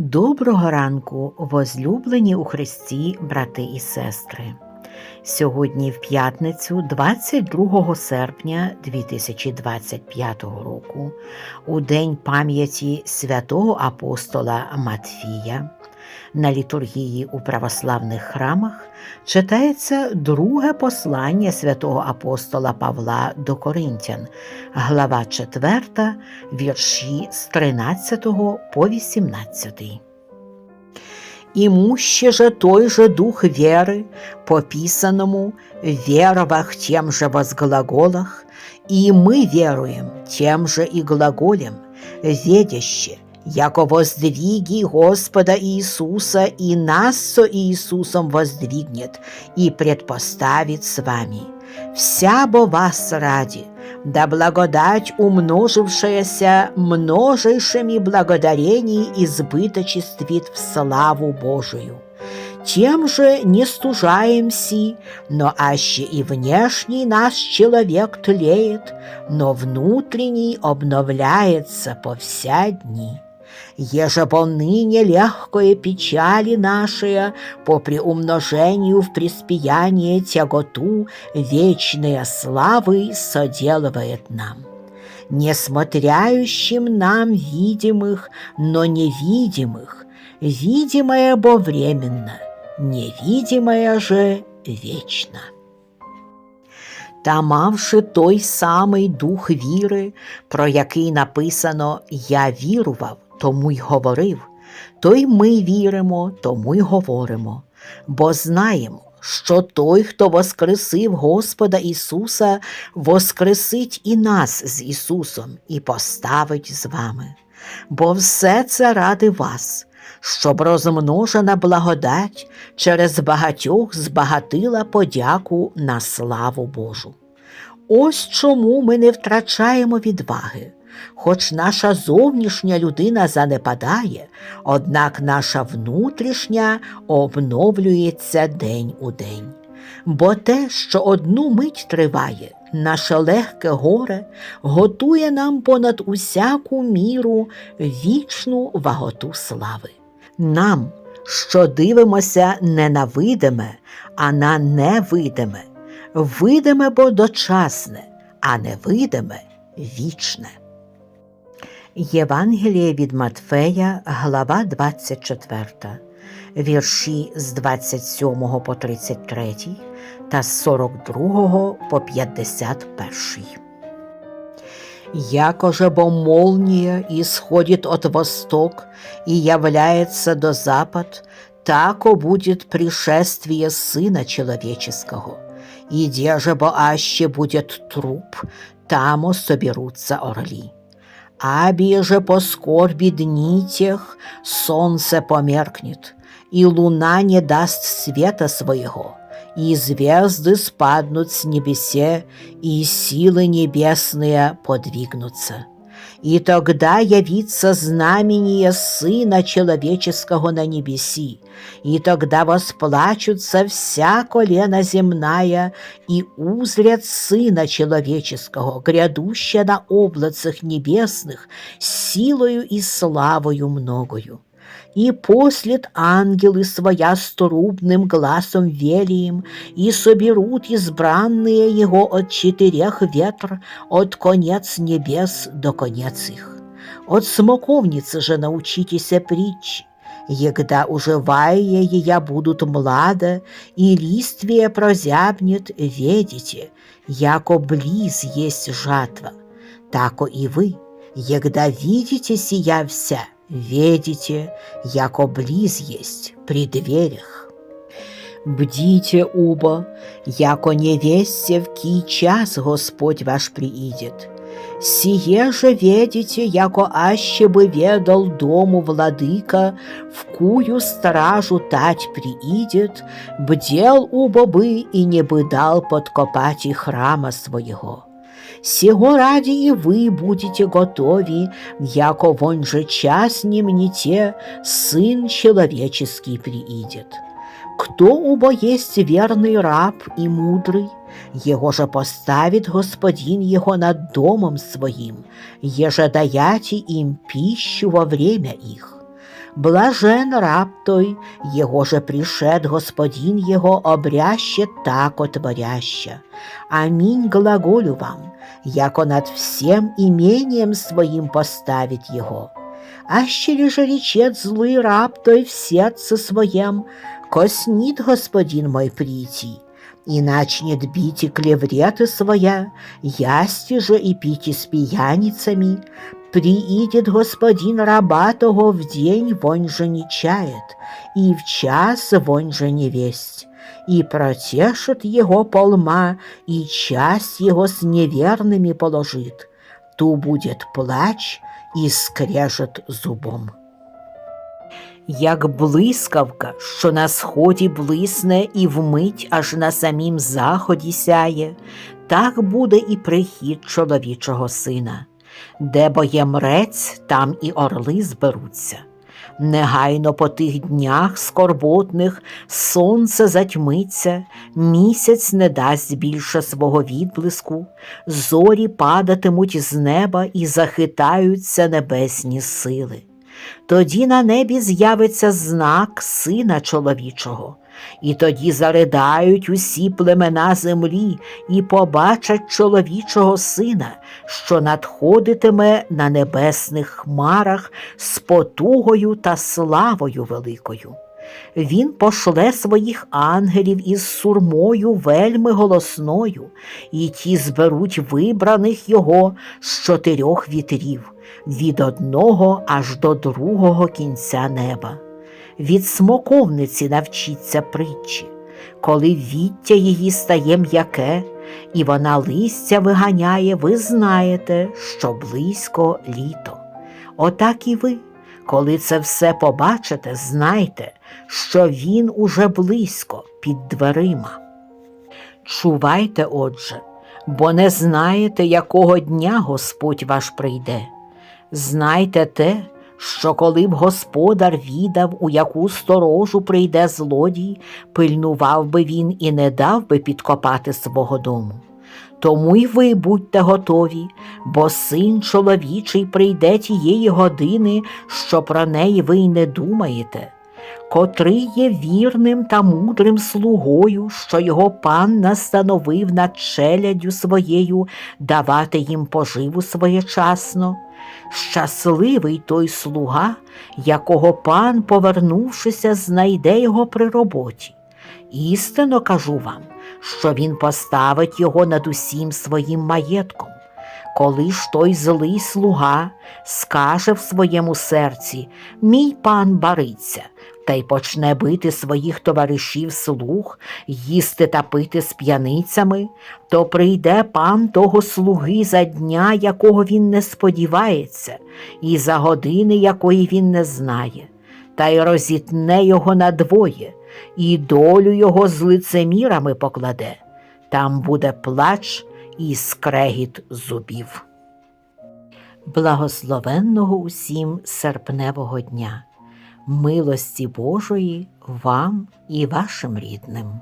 Доброго ранку, возлюблені у Христі, брати і сестри. Сьогодні в п'ятницю, 22 серпня 2025 року, у день пам'яті святого апостола Матфія, на літургії у православних храмах читається друге послання святого апостола Павла до Коринтян, глава 4, вірші з 13 по 18. Имуще же той же дух веры, по писанному «веровах тем же возглаголах», и мы веруем тем же и глаголем, ведяще, яко воздвиги Господа Иисуса и нас со Иисусом воздвигнет и предпоставит с вами. Вся бо вас ради, да благодать, умножившаяся множейшими благодарений, избыточествит в славу Божию. Тем же не стужаемся, но аще и внешний наш человек тлеет, но внутренний обновляется по вся дни. Еже ныне легкое печали наши по приумножению в преспияние тяготу вечной славы соделывает нам. Несмотряющим нам видимых, но невидимых, видимое бо временно, невидимое же вечно. Та мавши той самий дух віри, про який написано Я вірував, тому й говорив, то й ми віримо, тому й говоримо, бо знаємо, що той, хто воскресив Господа Ісуса, воскресить і нас з Ісусом і поставить з вами. Бо все це ради вас, щоб розмножена благодать через багатьох збагатила подяку на славу Божу. Ось чому ми не втрачаємо відваги. Хоч наша зовнішня людина занепадає, однак наша внутрішня обновлюється день у день. Бо те, що одну мить триває, наше легке горе готує нам понад усяку міру вічну ваготу слави. Нам, що дивимося не на видиме, а на невидиме, видиме бо дочасне, а невидиме вічне. Євангеліє від Матфея, глава 24, вірші з 27 по 33 та з 42 по 51. Якоже бо молния исходит от восток и является до запад, тако будет пришествие Сына Человеческого. И где же бо аще будет труп, тамо соберутся орли. Аби же по скорби дни тех солнце померкнет, и луна не даст света своего, и звезды спаднут с небесе, и силы небесные подвигнутся. И тогда явится знамение Сына Человеческого на небеси, и тогда восплачутся вся колена земная, и узрят Сына Человеческого, грядущего на облацах небесных, силою и славою многою. И послед ангелы своя струбным глазом велием, и соберут избранные его от четырех ветр, от конец небес до конец их. От смоковницы же научитесь притчи, Егда уживая ее будут млада, и листвие прозябнет, ведите, яко близ есть жатва. Тако и вы, егда видите сия вся, Ведите, яко близ есть при дверях. Бдите оба, яко не весте, в кий час Господь ваш приидет. Сие же ведите, яко аще бы ведал дому владыка, в кую стражу тать приидет, бдел оба бы и не бы дал подкопать и храма своего. Сего ради и вы будете готови, яко вон же час не мните, Сын Человеческий приидет. Кто убо есть верный раб и мудрый, его же поставит Господин его над домом своим, еже даяти им пищу во время их. Блажен раб той, его же пришед Господин его обряще так отворяще. Аминь глаголю вам, яко над всем имением своим поставить его. Аще же речет злый раб той в сердце своем, коснит Господин мой прийти, и начнет бить и клевреты своя, ясти же и пить с пьяницами, приидет Господин раба того в день вонь же не чает, и в час вонь же не весть, и протешит его полма, и часть его с неверными положит, ту будет плач і скрежет зубом. Як блискавка, що на сході блисне і вмить аж на самім заході сяє, так буде і прихід чоловічого сина. Де бо є мрець, там і орли зберуться. Негайно по тих днях скорботних сонце затьмиться, місяць не дасть більше свого відблиску, зорі падатимуть з неба і захитаються небесні сили. Тоді на небі з'явиться знак сина чоловічого, і тоді заридають усі племена землі і побачать чоловічого сина, що надходитиме на небесних хмарах з потугою та славою великою. Він пошле своїх ангелів із сурмою вельми голосною, і ті зберуть вибраних його з чотирьох вітрів, від одного аж до другого кінця неба. Від смоковниці навчіться притчі, коли віття її стає м'яке, і вона листя виганяє, ви знаєте, що близько літо. Отак і ви, коли це все побачите, знайте, що він уже близько під дверима. Чувайте, отже, бо не знаєте, якого дня Господь ваш прийде. Знайте те, що коли б господар відав, у яку сторожу прийде злодій, пильнував би він і не дав би підкопати свого дому. Тому й ви будьте готові, бо син чоловічий прийде тієї години, що про неї ви й не думаєте, котрий є вірним та мудрим слугою, що його пан настановив над челядю своєю давати їм поживу своєчасно. Щасливий той слуга, якого пан, повернувшися, знайде його при роботі. Істинно кажу вам, що він поставить його над усім своїм маєтком. Коли ж той злий слуга скаже в своєму серці Мій пан бариться, та й почне бити своїх товаришів слуг, їсти та пити з п'яницями, то прийде пан того слуги за дня, якого він не сподівається, і за години, якої він не знає, та й розітне його надвоє, і долю його з лицемірами покладе. Там буде плач і скрегіт зубів. Благословенного усім серпневого дня, милості Божої вам і вашим рідним.